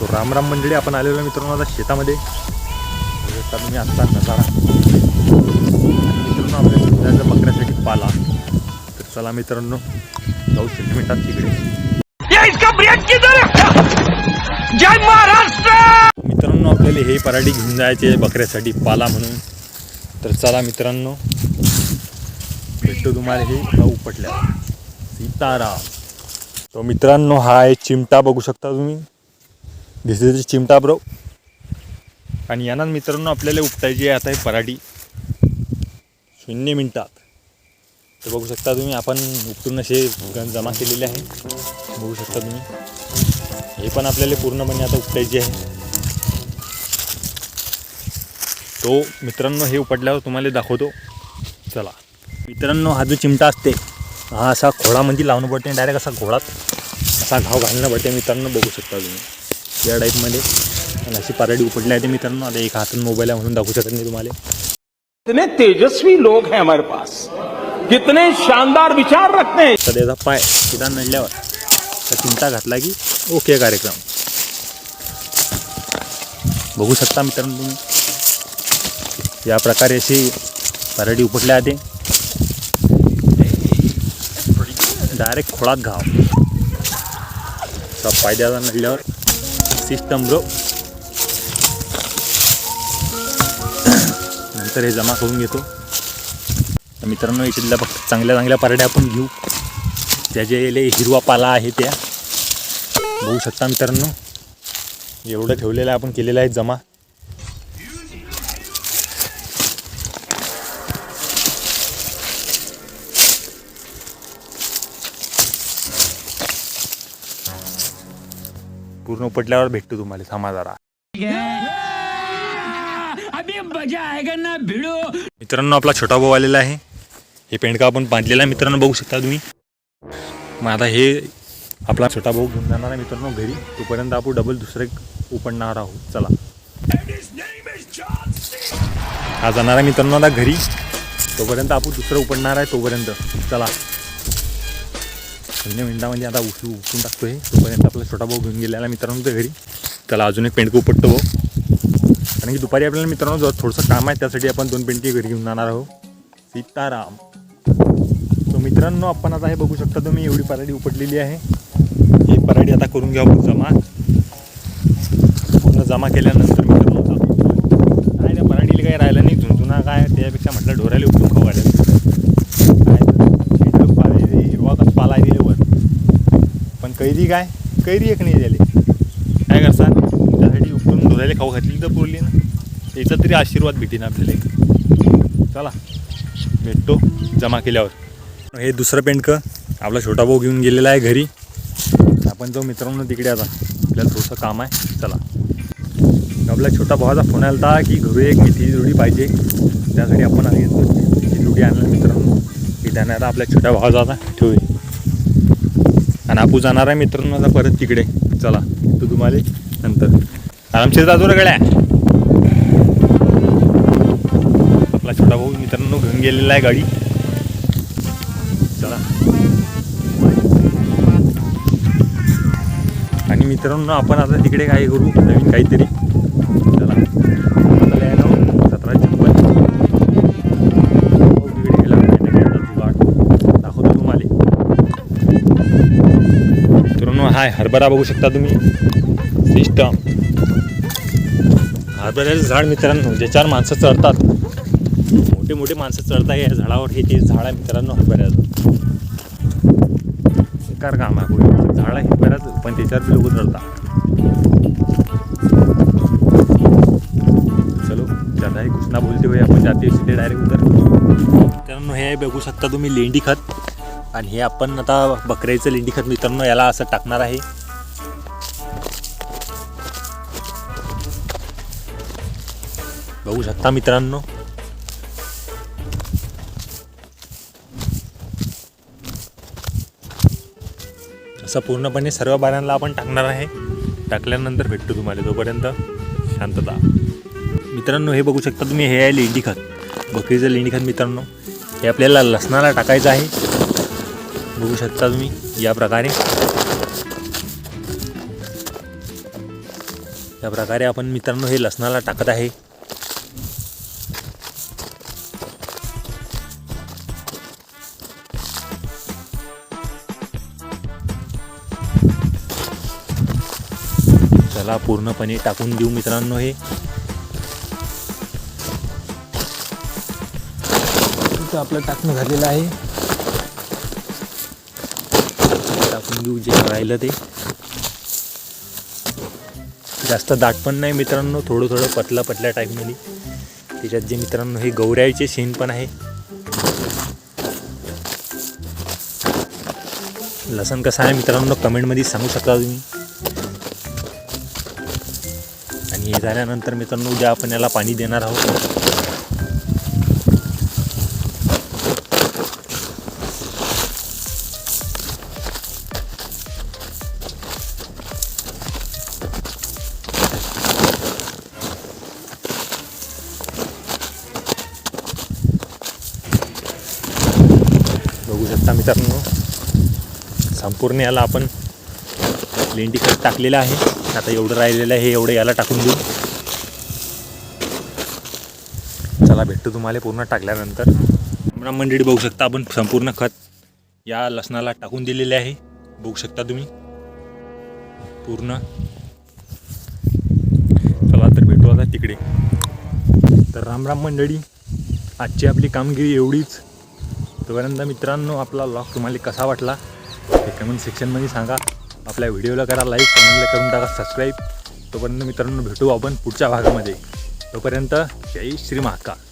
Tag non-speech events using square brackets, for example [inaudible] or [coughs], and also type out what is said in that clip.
तो राम राम मंडळी आपण आलेलो मित्रांनो आता शेतामध्ये. शकता तुम्ही आत्ता नजारा. मित्रांनो आपल्या शेताच्या बकऱ्यासाठी पाला. तर चला मित्रांनो जाऊ शेती मिनिटात तिकडे. मित्रांनो आपल्याला हे पराठी घेऊन जायचे बकऱ्यासाठी पाला म्हणून. तर चला मित्रांनो भेटतो तुम्हाला हे गाव पटल्या सीताराम. तो मित्रांनो हा आहे चिमटा बघू शकता तुम्ही. दिस इज चिमटा ब्रो आणि यानं मित्रांनो आपल्याला उपटायची आहे आता हे पराठी. शून्य मिनटात. तर बघू शकता तुम्ही आपण उपटून असे गण जमा केलेले आहे. बघू शकता तुम्ही. हे पण आपल्याला पूर्णपणे आता उपटायची आहे. तो मित्रांनो हे उपटल्यावर तुम्हाला दाखवतो. चला. मित्रांनो हा जो चिमटा असते हा असा खोळामध्ये लावणं पडते डायरेक्ट असा घोडात असा घाव घालणं पडते मित्रांनो बघू शकता तुम्ही. या टाईपमध्ये. आणि अशी पराडी उपटली आहे. ते मित्रांनो आता एक हातून मोबाईल आहे म्हणून दाखवू शकत नाही तुम्हाला. कितने तेजस्वी लोग हैं हमारे पास। कितने शानदार विचार रखते हैं। तर त्याचा पाय सीधा नडल्यावर तर चिमटा घातला की ओके कार्यक्रम. बघू शकता मित्रांनो तुम्ही. या प्रकारे अशी पराडी उपटल्या आहे डायरेक्ट खोळात घाव. पाय द्यायचा नडल्यावर सिस्टम ब्रो [coughs] नंतर हे जमा करून घेतो. मित्रांनो याच्यातल्या फक्त चांगल्या चांगल्या पारड्या आपण घेऊ. त्याचे याले हिरवा पाला आहे त्या. बघू शकता मित्रांनो. एवढं ठेवलेलं आहे आपण केलेलं आहे जमा. पूर्ण पटल्यावर भेटतो तुम्हाला थांबा जरा अभी मजा आएगा ना भिड़ो. मित्रांनो आपला छोटा भाऊ आलेला आहे. हे पेंडका आपण बांधलेला आहे. मित्रांनो बघू शकता तुम्ही. मग आता हे आपला छोटा भाऊ घेऊन जाणार आहे मित्रांनो घरी. तोपर्यंत आपण डबल दुसरे उपडणार आहोत. चला. हा जाणार आहे मित्रांनो आता घरी. तोपर्यंत आपण दुसरं उपडणार आहे तोपर्यंत. चला. शून्य मिनिटामध्ये आता उठू उठून टाकतो तोपर्यंत आपला छोटा भाऊ घेऊन गेलेला मित्रांनो त्या घरी. त्याला अजून एक पेंडकं उपटतो भाऊ कारण की दुपारी आपल्याला मित्रांनो जर थोडंसं काम आहे त्यासाठी आपण दोन पेंटी घरी घेऊन जाणार आहोत. सीताराम. तो मित्रांनो आपण आता हे बघू शकता तुम्ही एवढी पराडी उपटलेली आहे. ही पराडी आता करून घ्या जमा. पूर्ण जमा केल्यानंतर मित्रांनो जातो. काय त्या पराडीला काही राहिलं नाही. झुंझुना काय त्यापेक्षा म्हटलं ढोरायला उपटून खाऊ घालायचं काय तर शेंडं पाला हिरवा कसा पाला आहे दिले वर पण कैरी काय? कैरी एक नाही झाली. काय करसा त्यासाठी उपकरून ढोरायला खाऊ घातली तर पुरली ना. याचा तरी आशीर्वाद भेटेन आपल्याला एक. चला भेटतो जमा केल्यावर. हे दुसरं पेंडकं आपला छोटा भाऊ घेऊन गेलेला आहे घरी. आपण जाऊ मित्रांनो तिकडे आता. आपल्याला थोडंसं काम आहे. चला. आपल्या छोटा भावाचा फोन आला होता की घरी एक मेथीची जोडी पाहिजे. त्यासाठी आपण आली येतो मेथीची जोडी आणलं मित्रांनो. की त्याने आता आपल्या छोट्या भावाचा आता ठेवूया. आपू जाणार आहे मित्रांनो आता परत तिकडे. चला तू तुम्हाला नंतर. आरामशीर जातो रे आपला छोटा भाऊ मित्रांनो घेऊन गेलेला आहे गाडी. चला. आणि मित्रांनो आपण आता तिकडे काय करू? नवीन काहीतरी. मित्रांनो हाय हरभरा बघू शकता तुम्ही. सिस्टम हरभऱ्याचं झाड मित्रांनो ज्याच्यावर माणसं चढतात मोठे मोठे माणसं चढतात या झाडावर. हे ते झाड आहे मित्रांनो हरभऱ्याचं. बेकार काम आहे झाड आहे बऱ्याच पण त्याच्यावर बी लोक चढतात चलो ज्यादा कृष्णा बोलते होय आपण जाते सीधे डायरेक्ट उतर मित्रांनो हे बघू शकता तुम्ही लेंडी खत. आणि हे आपण आता बकऱ्याचं लेंडीखत मित्रांनो याला असं टाकणार आहे. बघू शकता मित्रांनो. असं पूर्णपणे सर्व बाऱ्यांना आपण टाकणार आहे. टाकल्यानंतर भेटतो तुम्हाला तोपर्यंत. शांतता. मित्रांनो हे बघू शकता तुम्ही हे आहे लेंडीखत बकरीचं लेंडीखत मित्रांनो. हे आपल्याला लसणाला टाकायचं आहे. बघू शकता तुम्ही या प्रकारे. या प्रकारे आपण मित्रांनो हे लसणाला टाकत आहे. चला पूर्णपणे टाकून देऊ मित्रांनो हे. आपलं टाकणं झालेलं आहे. टाकून घेऊ जे राहिलं ते. जास्त दाट पण नाही मित्रांनो थोडं थोडं पतला पतल्या टाईपमध्ये त्याच्यात जे मित्रांनो हे गौऱ्याचे शेण पण आहे. लसण कसं आहे मित्रांनो कमेंटमध्ये सांगू शकता तुम्ही. आणि हे झाल्यानंतर मित्रांनो उद्या आपण याला पाणी देणार आहोत. आता मित्रांनो संपूर्ण याला आपण लेंडी खत टाकलेलं आहे. आता एवढं राहिलेलं आहे हे एवढं याला टाकून देऊ. चला भेटतो तुम्हाला पूर्ण टाकल्यानंतर. मंडळी बघू शकता आपण संपूर्ण खत या लसणाला टाकून दिलेले आहे. बघू शकता तुम्ही. पूर्ण. चला तर भेटू आता तिकडे. तर राम राम मंडळी आजची आपली कामगिरी एवढीच. तोपर्यंत मित्रांनो आपला लॉक तुम्हाला कसा वाटला ते कमेंट सेक्शनमध्ये सांगा. आपल्या व्हिडिओला करा लाईक कमेंटला करून टाका सबस्क्राईब तोपर्यंत मित्रांनो भेटू आपण पुढच्या भागामध्ये. तोपर्यंत जय श्री महाकाल.